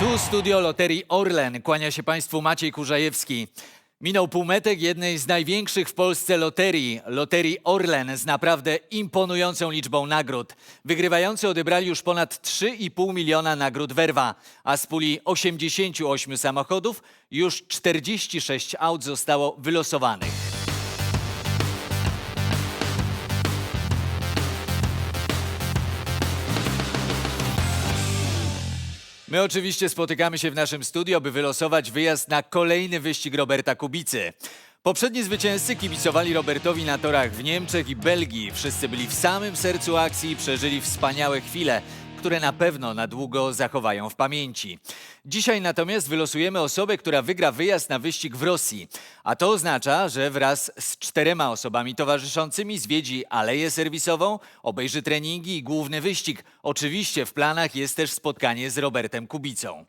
Tu studio Loterii Orlen. Kłania się Państwu Maciej Kurzajewski. Minął półmetek jednej z największych w Polsce loterii, Loterii Orlen, z naprawdę imponującą liczbą nagród. Wygrywający odebrali już ponad 3,5 miliona nagród werwa, a z puli 88 samochodów już 46 aut zostało wylosowanych. My oczywiście spotykamy się w naszym studio, by wylosować wyjazd na kolejny wyścig Roberta Kubicy. Poprzedni zwycięzcy kibicowali Robertowi na torach w Niemczech i Belgii. Wszyscy byli w samym sercu akcji i przeżyli wspaniałe chwile, które na pewno na długo zachowają w pamięci. Dzisiaj natomiast wylosujemy osobę, która wygra wyjazd na wyścig w Rosji. A to oznacza, że wraz z czterema osobami towarzyszącymi zwiedzi aleję serwisową, obejrzy treningi i główny wyścig. Oczywiście w planach jest też spotkanie z Robertem Kubicą.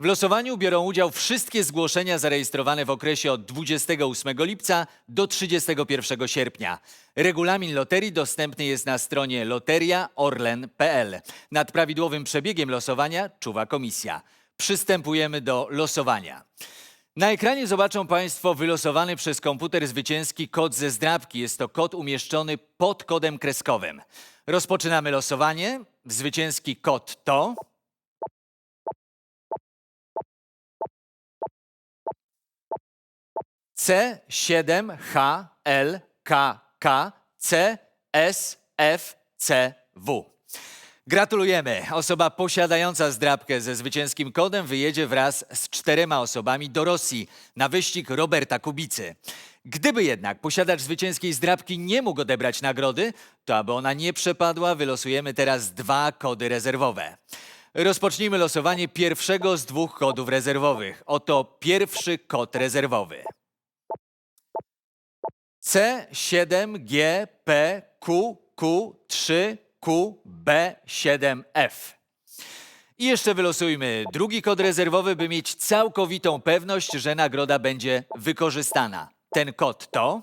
W losowaniu biorą udział wszystkie zgłoszenia zarejestrowane w okresie od 28 lipca do 31 sierpnia. Regulamin loterii dostępny jest na stronie loteriaorlen.pl. Nad prawidłowym przebiegiem losowania czuwa komisja. Przystępujemy do losowania. Na ekranie zobaczą Państwo wylosowany przez komputer zwycięski kod ze zdrabki. Jest to kod umieszczony pod kodem kreskowym. Rozpoczynamy losowanie. Zwycięski kod to... C7HLKK Gratulujemy. Osoba posiadająca zdrabkę ze zwycięskim kodem wyjedzie wraz z czterema osobami do Rosji na wyścig Roberta Kubicy. Gdyby jednak posiadacz zwycięskiej zdrabki nie mógł odebrać nagrody, to aby ona nie przepadła, wylosujemy teraz dwa kody rezerwowe. Rozpocznijmy losowanie pierwszego z dwóch kodów rezerwowych. Oto pierwszy kod rezerwowy. C7GPQQ3QB7F. I jeszcze wylosujmy drugi kod rezerwowy, by mieć całkowitą pewność, że nagroda będzie wykorzystana. Ten kod to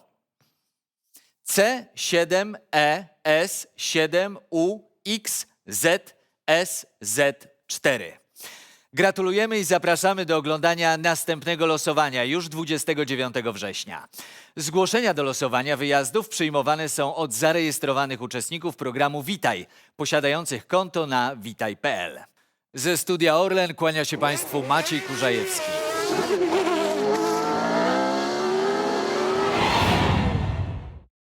E C7E7UXZSZ4. Gratulujemy i zapraszamy do oglądania następnego losowania już 29 września. Zgłoszenia do losowania wyjazdów przyjmowane są od zarejestrowanych uczestników programu Witaj, posiadających konto na witaj.pl. Ze studia Orlen kłania się Państwu Maciej Kurzajewski.